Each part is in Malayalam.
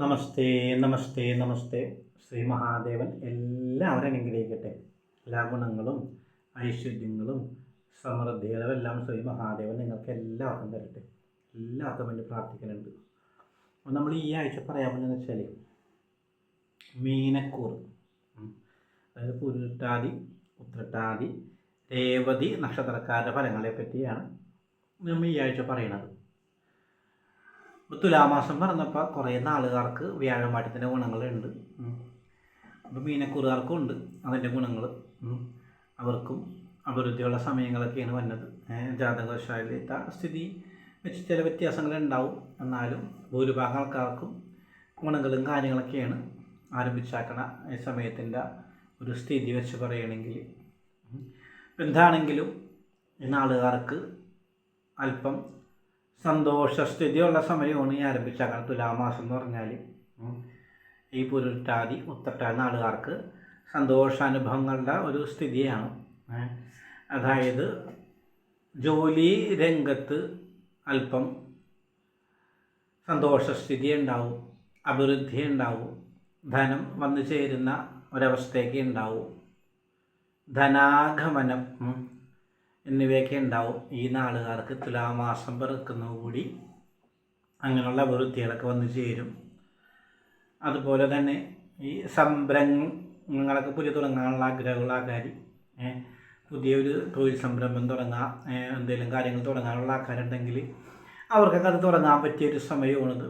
നമസ്തേ നമസ്തേ നമസ്തേ. ശ്രീ മഹാദേവൻ എല്ലാവരും അനുഗ്രഹിക്കട്ടെ. എല്ലാ ഗുണങ്ങളും ഐശ്വര്യങ്ങളും സമൃദ്ധികളും എല്ലാം ശ്രീ മഹാദേവൻ നിങ്ങൾക്ക് എല്ലാവർക്കും തരട്ടെ. എല്ലാവർക്കും വേണ്ടി പ്രാർത്ഥിക്കുന്നുണ്ട്. നമ്മൾ ഈ ആഴ്ച പറയാൻ പോകുന്നതെന്ന് വെച്ചാൽ മീനക്കൂർ അതായത് പുരുട്ടാതി ഉത്രട്ടാതി രേവതി നക്ഷത്രക്കാരുടെ ഫലങ്ങളെ പറ്റിയാണ് നമ്മൾ ഈ ആഴ്ച പറയണത്. ഇപ്പോൾ തുലാമാസം പറഞ്ഞപ്പോൾ കുറേ നാളുകാർക്ക് വ്യാഴമാറ്റത്തിന്റെ ഗുണങ്ങളുണ്ട്. അപ്പോൾ മീനക്കൂറുകാർക്കും ഉണ്ട് അതിന്റെ ഗുണങ്ങൾ അവർക്കും അഭിവൃദ്ധിയുള്ള സമയങ്ങളൊക്കെയാണ് വന്നത്. ജാതകവശാലിത്ത സ്ഥിതി വെച്ച് ചില വ്യത്യാസങ്ങളുണ്ടാവും. എന്നാലും ഭൂരിഭാഗം ആൾക്കാർക്കും ഗുണങ്ങളും കാര്യങ്ങളൊക്കെയാണ് ആരംഭിച്ചാക്കണ ഈ സമയത്തിന്റെ ഒരു സ്ഥിതി വെച്ച് പറയുകയാണെങ്കിൽ. എന്താണെങ്കിലും ഈ നാളുകാർക്ക് അല്പം സന്തോഷസ്ഥിതിയുള്ള സമയമാണ് ഈ ആരംഭിച്ച കാലം തുലാമാസം എന്ന് പറഞ്ഞാൽ. ഈ പുരുട്ടാതി ഉത്തട്ടാതി നാളുകാർക്ക് സന്തോഷാനുഭവങ്ങളുടെ ഒരു സ്ഥിതിയാണ്. അതായത് ജോലി രംഗത്ത് അല്പം സന്തോഷസ്ഥിതി ഉണ്ടാവും അഭിവൃദ്ധി ഉണ്ടാവും ധനം വന്നു ചേരുന്ന ഒരവസ്ഥയൊക്കെ ഉണ്ടാവും. ധനാഗമനം. എന്നിവയൊക്കെ ഉണ്ടാവും. ഈ നാളുകാർക്ക് തുലാമാസം പിറക്കുന്നതുകൂടി അങ്ങനെയുള്ള അഭിവൃദ്ധികളൊക്കെ വന്നു ചേരും. അതുപോലെ തന്നെ ഈ സംരംഭങ്ങളൊക്കെ പുതിയ തുടങ്ങാനുള്ള ആഗ്രഹമുള്ള ആൾക്കാർ പുതിയൊരു തൊഴിൽ സംരംഭം തുടങ്ങാം എന്തെങ്കിലും കാര്യങ്ങൾ തുടങ്ങാനുള്ള ആൾക്കാരുണ്ടെങ്കിൽ അവർക്കൊക്കെ അത് തുടങ്ങാൻ പറ്റിയൊരു സമയമാണിത്.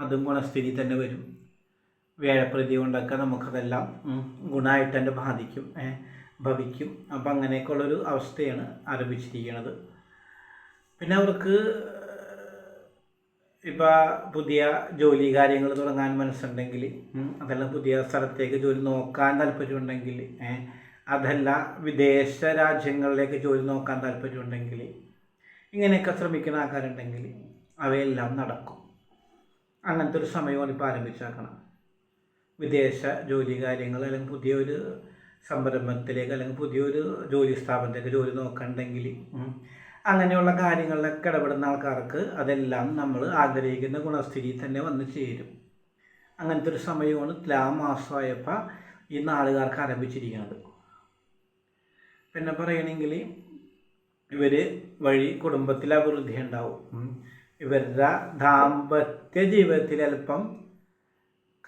അതും ഗുണസ്ഥിതി തന്നെ വരും. വ്യാഴപ്രതി കൊണ്ടൊക്കെ നമുക്കതെല്ലാം ഗുണമായിട്ട് തന്നെ ബാധിക്കും. ഭവിക്കും. അപ്പം അങ്ങനെയൊക്കെയുള്ളൊരു അവസ്ഥയാണ് ആരംഭിച്ചിരിക്കുന്നത് പിന്നെ അവർക്ക് ഇപ്പം പുതിയ ജോലി കാര്യങ്ങൾ തുടങ്ങാൻ മനസ്സുണ്ടെങ്കിൽ അതെല്ലാം പുതിയ സ്ഥലത്തേക്ക് ജോലി നോക്കാൻ താല്പര്യമുണ്ടെങ്കിൽ അതല്ല വിദേശ രാജ്യങ്ങളിലേക്ക് ജോലി നോക്കാൻ താല്പര്യമുണ്ടെങ്കിൽ ഇങ്ങനെയൊക്കെ ശ്രമിക്കുന്ന ആൾക്കാരുണ്ടെങ്കിൽ അവയെല്ലാം നടക്കും. അങ്ങനത്തെ ഒരു സമയമാണ് ഇപ്പോൾ ആരംഭിച്ചേക്കണം വിദേശ ജോലി കാര്യങ്ങൾ അല്ലെങ്കിൽ പുതിയൊരു സംരംഭത്തിലേക്ക് അല്ലെങ്കിൽ പുതിയൊരു ജോലി സ്ഥാപനത്തിലേക്ക് ജോലി നോക്കണ്ടെങ്കിൽ അങ്ങനെയുള്ള കാര്യങ്ങളിലൊക്കെ ഇടപെടുന്ന ആൾക്കാർക്ക് അതെല്ലാം നമ്മൾ ആഗ്രഹിക്കുന്ന ഗുണസ്ഥിതി തന്നെ വന്ന് ചേരും. അങ്ങനത്തെ ഒരു സമയമാണ് തുലാ മാസമായപ്പോൾ ഈ നാളുകാർക്ക് ആരംഭിച്ചിരിക്കുന്നത്. പിന്നെ പറയണമെങ്കിൽ ഇവർ വഴി കുടുംബത്തിൽ അഭിവൃദ്ധി ഉണ്ടാവും. ഇവരുടെ ദാമ്പത്യ ജീവിതത്തിൽ അല്പം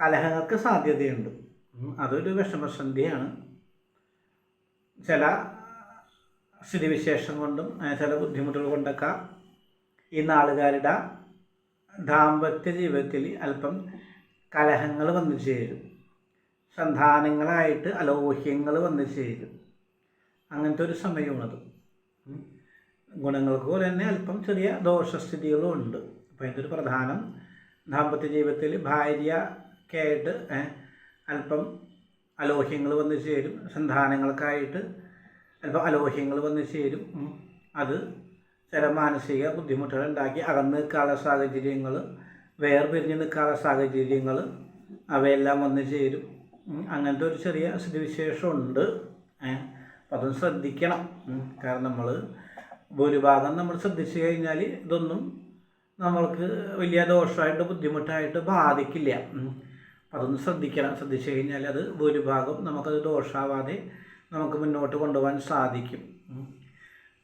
കലഹങ്ങൾക്ക് സാധ്യതയുണ്ട്. അതൊരു വിഷമസന്ധിയാണ്. ചില സ്ഥിതിവിശേഷം കൊണ്ടും ചില ബുദ്ധിമുട്ടുകൾ കൊണ്ടൊക്കെ ഈ നാളുകാരുടെ ദാമ്പത്യ ജീവിതത്തിൽ അല്പം കലഹങ്ങൾ വന്നു ചേരും. സന്താനങ്ങളായിട്ട് അലോഹ്യങ്ങൾ വന്നു ചേരും. അങ്ങനത്തെ ഒരു സമയമാണത്. ഉം. ഗുണങ്ങൾക്ക് പോലെ തന്നെ അല്പം ചെറിയ ദോഷസ്ഥിതികളും ഉണ്ട്. അപ്പോൾ ഇതിന്റെ ഒരു പ്രധാനം ദാമ്പത്യ ജീവിതത്തിൽ ഭാര്യക്കായിട്ട് അല്പം അലോഹ്യങ്ങൾ വന്നു ചേരും സന്താനങ്ങൾക്കായിട്ട് അല്പം അലോഹ്യങ്ങൾ വന്നു ചേരും. അത് ചില മാനസിക ബുദ്ധിമുട്ടുകൾ ഉണ്ടാക്കി അകന്ന് നിൽക്കാനുള്ള സാഹചര്യങ്ങൾ വേർപിരിഞ്ഞ് നിൽക്കാനുള്ള സാഹചര്യങ്ങൾ അവയെല്ലാം വന്നു ചേരും. അങ്ങനത്തെ ഒരു ചെറിയ സ്ഥിതിവിശേഷമുണ്ട്. അപ്പം അതും ശ്രദ്ധിക്കണം. കാരണം നമ്മൾ ഭൂരിഭാഗം നമ്മൾ ശ്രദ്ധിച്ചു കഴിഞ്ഞാൽ ഇതൊന്നും നമ്മൾക്ക് വലിയ ദോഷമായിട്ട് ബുദ്ധിമുട്ടായിട്ട് ബാധിക്കില്ല. അതൊന്ന് ശ്രദ്ധിക്കണം. ശ്രദ്ധിച്ചു കഴിഞ്ഞാൽ അത് ഭൂരിഭാഗം നമുക്കത് ദോഷാവാതെ നമുക്ക് മുന്നോട്ട് കൊണ്ടുപോകാൻ സാധിക്കും.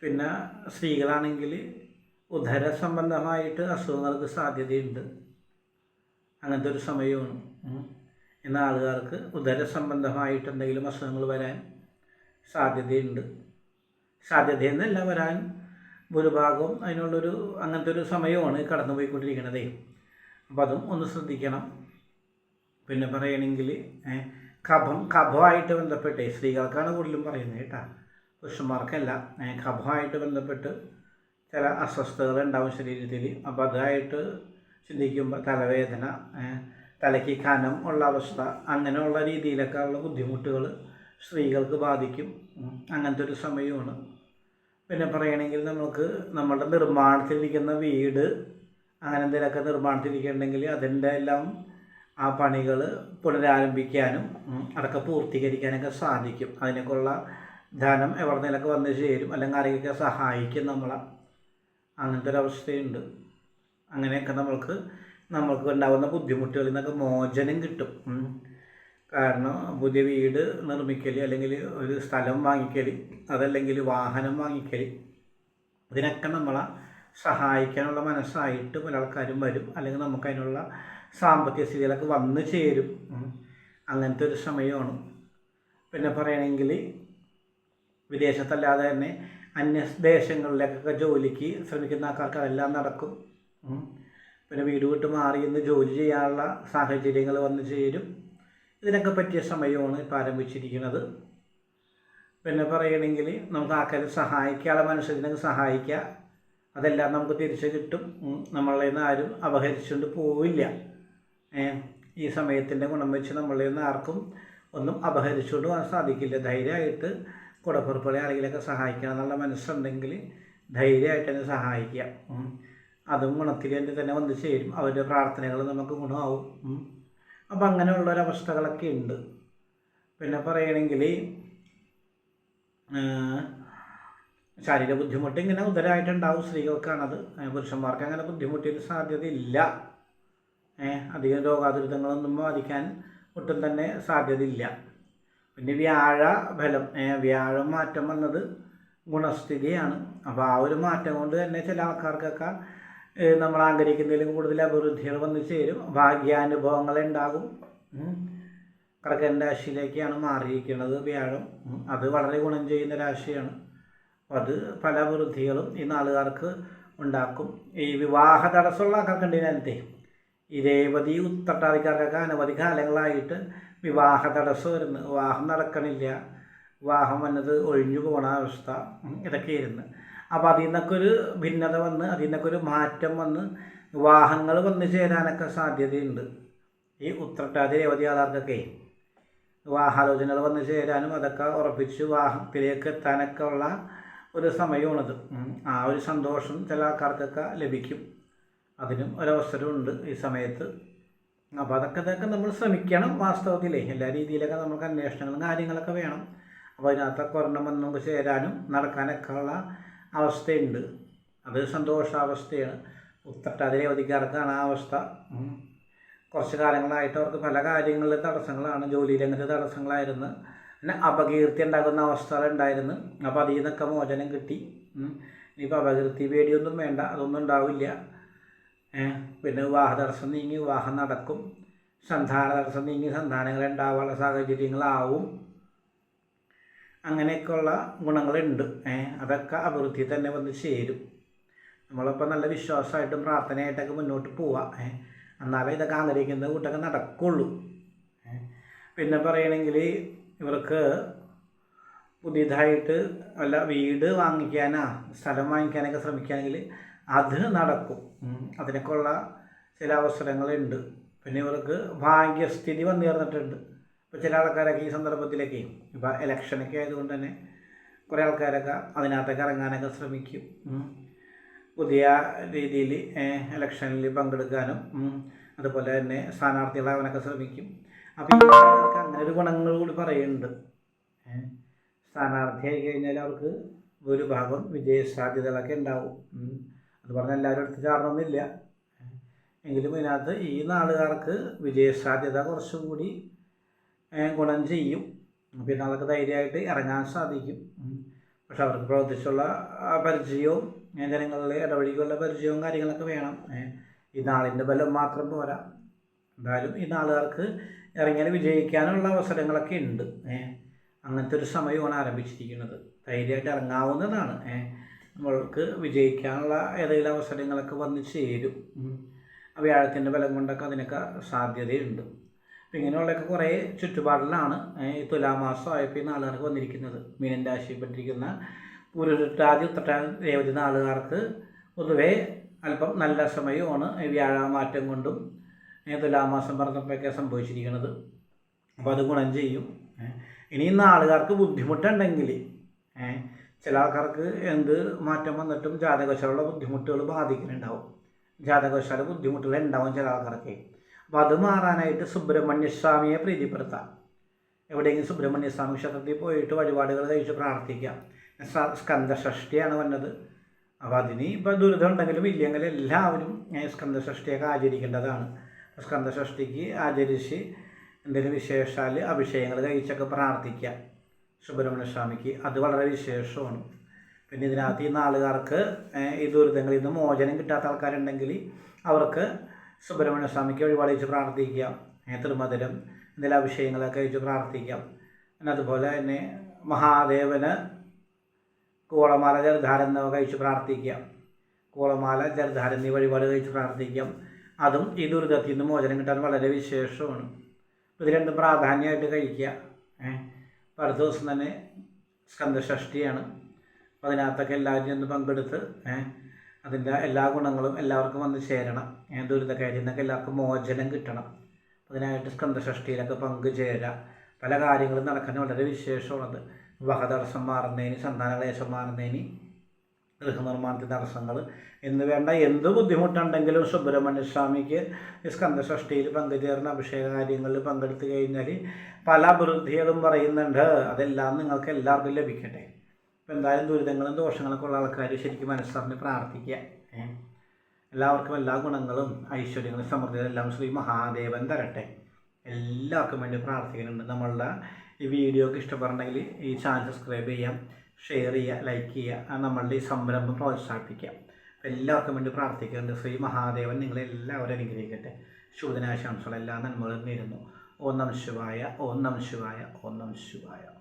പിന്നെ സ്ത്രീകളാണെങ്കിൽ ഉദര സംബന്ധമായിട്ട് അസുഖങ്ങൾക്ക് സാധ്യതയുണ്ട്. അങ്ങനത്തെ ഒരു സമയമാണ്. എന്ന ആളുകാർക്ക് ഉദര സംബന്ധമായിട്ട് എന്തെങ്കിലും അസുഖങ്ങൾ വരാൻ സാധ്യതയുണ്ട്. സാധ്യതയെന്നല്ല വരാൻ ഭൂരിഭാഗം അതിനുള്ളൊരു അങ്ങനത്തെ ഒരു സമയമാണ് കടന്നു പോയിക്കൊണ്ടിരിക്കണതേ അപ്പം അതും ഒന്ന് ശ്രദ്ധിക്കണം. പിന്നെ പറയണമെങ്കിൽ കഫം കഫമായിട്ട് ബന്ധപ്പെട്ട് സ്ത്രീകൾക്കാണ് കൂടുതലും പറയുന്നത് കേട്ടോ. പുരുഷന്മാർക്കല്ല കഭമായിട്ട് ബന്ധപ്പെട്ട് ചില അസ്വസ്ഥതകൾ ഉണ്ടാവും ശരീരത്തിൽ അപ്പോൾ അതായിട്ട് ചിന്തിക്കുമ്പോൾ തലവേദന തലയ്ക്ക് കനം ഉള്ള അവസ്ഥ അങ്ങനെയുള്ള രീതിയിലൊക്കെ ഉള്ള ബുദ്ധിമുട്ടുകൾ സ്ത്രീകൾക്ക് ബാധിക്കും. അങ്ങനത്തെ ഒരു സമയമാണ്. പിന്നെ പറയുകയാണെങ്കിൽ നമുക്ക് നമ്മുടെ നിർമ്മാണത്തിലിരിക്കുന്ന വീട് അങ്ങനെ എന്തെങ്കിലുമൊക്കെ നിർമ്മാണത്തിലിരിക്കുന്നുണ്ടെങ്കിൽ അതിന്റെ എല്ലാം ആ പണികൾ പുനരാരംഭിക്കാനും അതൊക്കെ പൂർത്തീകരിക്കാനൊക്കെ സാധിക്കും. അതിനൊക്കെയുള്ള ധനം എവിടെ നിന്നൊക്കെ വന്നു ചേരും അല്ലെങ്കിൽ ആരെയൊക്കെ സഹായിക്കും നമ്മളെ. അങ്ങനത്തെ ഒരു അവസ്ഥയുണ്ട്. അങ്ങനെയൊക്കെ നമ്മൾക്ക് നമ്മൾക്ക് ഉണ്ടാകുന്ന ബുദ്ധിമുട്ടുകളിൽ നിന്നൊക്കെ മോചനം കിട്ടും. കാരണം പുതിയ വീട് നിർമ്മിക്കൽ അല്ലെങ്കിൽ ഒരു സ്ഥലം വാങ്ങിക്കൽ അതല്ലെങ്കിൽ വാഹനം വാങ്ങിക്കൽ ഇതിനൊക്കെ നമ്മളെ സഹായിക്കാനുള്ള മനസ്സായിട്ട് പല ആൾക്കാരും വരും. അല്ലെങ്കിൽ നമുക്ക് അതിനുള്ള സാമ്പത്തിക സ്ഥിതികളൊക്കെ വന്നു ചേരും. അങ്ങനത്തെ ഒരു സമയമാണ്. പിന്നെ പറയണമെങ്കിൽ വിദേശത്തല്ലാതെ തന്നെ അന്യ ദേശങ്ങളിലേക്കൊക്കെ ജോലിക്ക് ശ്രമിക്കുന്ന ആൾക്കാർക്ക് അതെല്ലാം നടക്കും. പിന്നെ വീട് വിട്ട് മാറി ഇന്ന് ജോലി ചെയ്യാനുള്ള സാഹചര്യങ്ങൾ വന്നു ചേരും. ഇതിനൊക്കെ പറ്റിയ സമയമാണ് ഇപ്പോൾ ആരംഭിച്ചിരിക്കുന്നത്. പിന്നെ പറയണമെങ്കിൽ നമുക്ക് ആൾക്കാരെ സഹായിക്കാനുള്ള മനുഷ്യത്തിനൊക്കെ സഹായിക്കുക അതെല്ലാം നമുക്ക് തിരിച്ചു കിട്ടും. നമ്മളെ നമ്മളിൽ നിന്ന് ആരും അപഹരിച്ചുകൊണ്ട് പോവില്ല. ഈ സമയത്തിന്റെ ഗുണം വെച്ച് നമ്മളിൽ നിന്ന് ആർക്കും ഒന്നും അപഹരിച്ചുകൊണ്ട് പോകാൻ സാധിക്കില്ല. ധൈര്യമായിട്ട് കുടപ്പുറപ്പുകളെ ആളുകളൊക്കെ സഹായിക്കണം എന്നുള്ള മനസ്സുണ്ടെങ്കിൽ ധൈര്യമായിട്ട് തന്നെ സഹായിക്കുക. അതും ഗുണത്തിൽ തന്നെ തന്നെ വന്ന് ചേരും. അവരുടെ പ്രാർത്ഥനകൾ നമുക്ക് ഗുണമാവും. അപ്പം അങ്ങനെയുള്ള ഒരവസ്ഥകളൊക്കെ ഉണ്ട്. പിന്നെ പറയണമെങ്കിൽ ശാരീരിക ബുദ്ധിമുട്ട് ഇങ്ങനെ ഉദരമായിട്ടുണ്ടാവും സ്ത്രീകൾക്കാണത്. പുരുഷന്മാർക്ക് അങ്ങനെ ബുദ്ധിമുട്ടിന് സാധ്യതയില്ല. അധികം രോഗാതുരിതങ്ങളൊന്നും ബാധിക്കാൻ ഒട്ടും തന്നെ സാധ്യതയില്ല. പിന്നെ വ്യാഴ ഫലം വ്യാഴം മാറ്റം വന്നത് ഗുണസ്ഥിതിയാണ്. അപ്പോൾ ആ ഒരു മാറ്റം കൊണ്ട് തന്നെ ചില ആൾക്കാർക്കൊക്കെ നമ്മൾ ആഗ്രഹിക്കുന്നതിലും കൂടുതൽ അഭിവൃദ്ധികൾ വന്നു ചേരും. ഭാഗ്യാനുഭവങ്ങൾ ഉണ്ടാകും. ഉം. കടക്കൻ രാശിയിലേക്കാണ് മാറിയിരിക്കുന്നത് വ്യാഴം. അത് വളരെ ഗുണം ചെയ്യുന്ന രാശിയാണ്. അത് പല അഭിവൃദ്ധികളും ഈ നാളുകാർക്ക് ഉണ്ടാക്കും. ഈ വിവാഹ തടസ്സമുള്ള ആൾക്കാർക്കുണ്ട് ഈ രേവതി ഉത്തട്ടാതിക്കാർക്കൊക്കെ അനവധി കാലങ്ങളായിട്ട് വിവാഹ തടസ്സം വരുന്നു. വിവാഹം നടക്കണില്ല. വിവാഹം വന്നത് ഒഴിഞ്ഞു പോണ അവസ്ഥ. ഇതൊക്കെ ഇതൊക്കെയായിരുന്നു. അപ്പോൾ അതിൽ നിന്നൊക്കെ ഒരു ഭിന്നത വന്ന് അതിൽ നിന്നൊക്കെ ഒരു മാറ്റം വന്ന് വിവാഹങ്ങൾ വന്നു ചേരാനൊക്കെ സാധ്യതയുണ്ട്. ഈ ഉത്രട്ടാതി രേവതി ആധാർക്കൊക്കെ വിവാഹാലോചനകൾ വന്നു ചേരാനും അതൊക്കെ ഉറപ്പിച്ച് വിവാഹത്തിലേക്ക് എത്താനൊക്കെ ഉള്ള ഒരു സമയമാണത്. ആ ഒരു സന്തോഷം ചില ആൾക്കാർക്കൊക്കെ ലഭിക്കും. അതിനും ഒരവസരമുണ്ട് ഈ സമയത്ത്. അപ്പോൾ അതൊക്കെ ഇതൊക്കെ നമ്മൾ ശ്രമിക്കണം വാസ്തവത്തിലേ. എല്ലാ രീതിയിലൊക്കെ നമുക്ക് അന്വേഷണങ്ങളും കാര്യങ്ങളൊക്കെ വേണം. അപ്പോൾ അതിനകത്തൊക്കെ ഒരെണ്ണം വന്ന് നമുക്ക് ചേരാനും നടക്കാനൊക്കെ ഉള്ള അവസ്ഥയുണ്ട്. അത് സന്തോഷാവസ്ഥയാണ്. ഉത്തട്ടാതിരെ രേവതിക്കാർക്കാണ് ആ അവസ്ഥ. കുറച്ച് കാലങ്ങളായിട്ട് അവർക്ക് പല കാര്യങ്ങളിൽ തടസ്സങ്ങളാണ്. ജോലി രംഗത്ത് തടസ്സങ്ങളായിരുന്നു. പിന്നെ അപകീർത്തി ഉണ്ടാകുന്ന അവസ്ഥകളുണ്ടായിരുന്നു അപ്പോൾ അതിൽ നിന്നൊക്കെ മോചനം കിട്ടി. ഇനിയിപ്പോൾ അപകീർത്തി പേടിയൊന്നും വേണ്ട. അതൊന്നും ഉണ്ടാവില്ല. പിന്നെ വിവാഹ തടസ്സം നീങ്ങി വിവാഹം നടക്കും. സന്താന തടസ്സം നീങ്ങി സന്താനങ്ങൾ ഉണ്ടാവാനുള്ള സാഹചര്യങ്ങളാവും. അങ്ങനെയൊക്കെയുള്ള ഗുണങ്ങളുണ്ട്. അതൊക്കെ അഭിവൃദ്ധി തന്നെ വന്ന് ചേരും. നമ്മളിപ്പോൾ നല്ല വിശ്വാസമായിട്ടും പ്രാർത്ഥനയായിട്ടൊക്കെ മുന്നോട്ട് പോവാം. എന്നാലേ ഇതൊക്കെ ആഗ്രഹിക്കുന്ന കൂട്ടൊക്കെ നടക്കുള്ളൂ. പിന്നെ പറയണമെങ്കിൽ ഇവർക്ക് പുതിയതായിട്ട് അല്ല വീട് വാങ്ങിക്കാനാ സ്ഥലം വാങ്ങിക്കാനൊക്കെ ശ്രമിക്കുകയാണെങ്കിൽ അത് നടക്കും. അതിനൊക്കെയുള്ള ചില അവസരങ്ങളുണ്ട്. പിന്നെ ഇവർക്ക് ഭാഗ്യസ്ഥിതി വന്നു ചേർന്നിട്ടുണ്ട് ഇപ്പോൾ ചില ആൾക്കാരൊക്കെ ഈ സന്ദർഭത്തിലൊക്കെ ഇപ്പോൾ ഇലക്ഷനൊക്കെ ആയതുകൊണ്ട് തന്നെ കുറേ ആൾക്കാരൊക്കെ അതിനകത്തൊക്കെ ഇറങ്ങാനൊക്കെ ശ്രമിക്കും. പുതിയ രീതിയിൽ ഇലക്ഷനിൽ പങ്കെടുക്കാനും അതുപോലെ തന്നെ സ്ഥാനാർത്ഥികളാവാനൊക്കെ ശ്രമിക്കും. അപ്പോൾ ഈ ആൾക്കാർക്ക് അങ്ങനെ ഒരു ഗുണങ്ങൾ കൂടി പറയുന്നുണ്ട്. സ്ഥാനാർത്ഥി സ്ഥാനാർത്ഥിയായി കഴിഞ്ഞാൽ അവർക്ക് ഭൂരിഭാഗം വിജയ സാധ്യതകളൊക്കെ ഉണ്ടാവും അത് പറഞ്ഞാൽ എല്ലാവരും എടുത്ത് എങ്കിലും ഇതിനകത്ത് ഈ നാടുകാർക്ക് വിജയസാധ്യത കുറച്ചും കൂടി ഗുണം ചെയ്യും. പിന്നെ അവർക്ക് ധൈര്യമായിട്ട് ഇറങ്ങാൻ സാധിക്കും. പക്ഷെ അവർക്ക് പ്രവർത്തിച്ചുള്ള പരിചയവും ജനങ്ങളിലെ ഇടപെടിക്കുള്ള പരിചയവും കാര്യങ്ങളൊക്കെ വേണം. ഈ നാളിന്റെ ബലം മാത്രം പോരാ. എന്തായാലും ഈ നാളുകാർക്ക് ഇറങ്ങിയാൽ വിജയിക്കാനുള്ള അവസരങ്ങളൊക്കെ ഉണ്ട്. അങ്ങനത്തെ ഒരു സമയമാണ് ആരംഭിച്ചിരിക്കുന്നത്. ധൈര്യമായിട്ട് ഇറങ്ങാവുന്നതാണ്. നമ്മൾക്ക് വിജയിക്കാനുള്ള ഏതെങ്കിലും അവസരങ്ങളൊക്കെ വന്ന് ചേരും. വ്യാഴത്തിന്റെ ബലം കൊണ്ടൊക്കെ അതിനൊക്കെ സാധ്യതയുണ്ട്. അപ്പം ഇങ്ങനെയുള്ളൊക്കെ കുറേ ചുറ്റുപാടിലാണ് ഈ തുലാമാസം ആയപ്പോൾ ഈ നാളുകാർക്ക് വന്നിരിക്കുന്നത്. മീനൻ രാശിപ്പെട്ടിരിക്കുന്ന പുരുഷാദി ഉത്രട്ടാതി രേവതി നാളുകാർക്ക് പൊതുവേ അല്പം നല്ല സമയമാണ് വ്യാഴമാറ്റം കൊണ്ടും തുലാമാസം പറഞ്ഞപ്പോഴൊക്കെ സംഭവിച്ചിരിക്കുന്നത്. അപ്പോൾ അത് ഗുണം ചെയ്യും. ഇനി ഇന്ന് ആളുകാർക്ക് ബുദ്ധിമുട്ടുണ്ടെങ്കിൽ ചില ആൾക്കാർക്ക് എന്ത് മാറ്റം വന്നിട്ടും ജാതകശാലുള്ള ബുദ്ധിമുട്ടുകൾ ബാധിക്കുന്നുണ്ടാവും. ജാതകശാല ബുദ്ധിമുട്ടുകൾ ഉണ്ടാവും ചില ആൾക്കാർക്ക്. അപ്പോൾ അത് മാറാനായിട്ട് സുബ്രഹ്മണ്യ സ്വാമിയെ പ്രീതിപ്പെടുത്താം. എവിടെയെങ്കിലും സുബ്രഹ്മണ്യ സ്വാമി ക്ഷേത്രത്തിൽ പോയിട്ട് വഴിപാടുകൾ കഴിച്ച് പ്രാർത്ഥിക്കാം. സ്കന്ധഷ്ടിയാണ് വന്നത്. അപ്പോൾ അതിന് ഇപ്പോൾ ദുരിതം ഉണ്ടെങ്കിലും ഇല്ലെങ്കിൽ എല്ലാവരും ഏ, സ്കന്ദഷഷ്ടിയൊക്കെ ആചരിക്കേണ്ടതാണ്. സ്കന്ധഷ്ടിക്ക് ആചരിച്ച് എന്തെങ്കിലും വിശേഷാൽ അഭിഷേകങ്ങൾ കഴിച്ചൊക്കെ പ്രാർത്ഥിക്കുക സുബ്രഹ്മണ്യ സ്വാമിക്ക്. അത് വളരെ വിശേഷമാണ്. പിന്നെ ഇതിനകത്ത് ഈ നാളുകാർക്ക് ഈ ദുരിതങ്ങളിൽ നിന്ന് മോചനം കിട്ടാത്ത ആൾക്കാരുണ്ടെങ്കിൽ അവർക്ക് സുബ്രഹ്മണ്യ സ്വാമിക്ക് വഴിപാടിച്ച് വെച്ച് പ്രാർത്ഥിക്കാം. തിരുമധുരം എന്തെങ്കിലും അഭിഷേകങ്ങളൊക്കെ കഴിച്ച് പ്രാർത്ഥിക്കാം. പിന്നെ അതുപോലെ തന്നെ മഹാദേവന് കൂളമാല ജലധാരം എന്നിവ കഴിച്ച് പ്രാർത്ഥിക്കാം. കൂളമാല ജലധാരം എന്നീ വഴിപാട് കഴിച്ച് പ്രാർത്ഥിക്കാം. അതും ഈ ദുരിതത്തിൽ നിന്ന് മോചനം കിട്ടാൻ വളരെ വിശേഷമാണ്. ഇത് രണ്ടും പ്രാധാന്യമായിട്ട് കഴിക്കുക. ഏഹ് അടുത്ത ദിവസം തന്നെ സ്കന്ദഷഷ്ടിയാണ് അപ്പോൾ അതിനകത്തൊക്കെ എല്ലാവരും ഒന്ന് പങ്കെടുത്ത് അതിന്റെ എല്ലാ ഗുണങ്ങളും എല്ലാവർക്കും വന്ന് ചേരണം. ദുരിതക്കാരിൽ നിന്നൊക്കെ എല്ലാവർക്കും മോചനം കിട്ടണം. അതിനായിട്ട് സ്കന്ദഷഷ്ടിയിലൊക്കെ പങ്കുചേരുക പല കാര്യങ്ങളും നടക്കാൻ വളരെ വിശേഷമാണത് വഹതടസ്സം മാറുന്നതിന് സന്താനക്ലേശം മാറുന്നതിന് ഗൃഹനിർമ്മാണത്തിന് തടസ്സങ്ങൾ എന്ന് വേണ്ട എന്ത് ബുദ്ധിമുട്ടുണ്ടെങ്കിലും സുബ്രഹ്മണ്യ സ്വാമിക്ക് സ്കന്ധഷ്ഠിയിൽ പങ്കുചേർന്ന അഭിഷേക കാര്യങ്ങളിൽ പങ്കെടുത്തു കഴിഞ്ഞാൽ പല അഭിവൃദ്ധികളും പറയുന്നുണ്ട്. അതെല്ലാം നിങ്ങൾക്ക് എല്ലാവർക്കും ലഭിക്കട്ടെ. ഇപ്പം എന്തായാലും ദുരിതങ്ങളും ദോഷങ്ങളൊക്കെ ഉള്ള ആൾക്കാർ ശരിക്കും മനസ്സറിഞ്ഞ് പ്രാർത്ഥിക്കുക. എല്ലാവർക്കും എല്ലാ ഗുണങ്ങളും ഐശ്വര്യങ്ങളും സമൃദ്ധികളും എല്ലാം ശ്രീ മഹാദേവൻ തരട്ടെ. എല്ലാവർക്കും വേണ്ടി പ്രാർത്ഥിക്കുന്നുണ്ട്. നമ്മളുടെ ഈ വീഡിയോക്ക് ഇഷ്ടപ്പെടണമെങ്കിൽ ഈ ചാനൽ സബ്സ്ക്രൈബ് ചെയ്യാം. ഷെയർ ചെയ്യുക ലൈക്ക് ചെയ്യുക. നമ്മളുടെ ഈ സംരംഭം പ്രോത്സാഹിപ്പിക്കുക. എല്ലാവർക്കും വേണ്ടി പ്രാർത്ഥിക്കുന്നുണ്ട്. ശ്രീ മഹാദേവൻ നിങ്ങളെ എല്ലാവരും അനുഗ്രഹിക്കട്ടെ. ശുഭദിനാശംസകൾ. എല്ലാ നന്മകളും നേരുന്നു. ഓം നമ ശിവായ ഓം നമ ശിവായ ഓം നമ ശിവായ.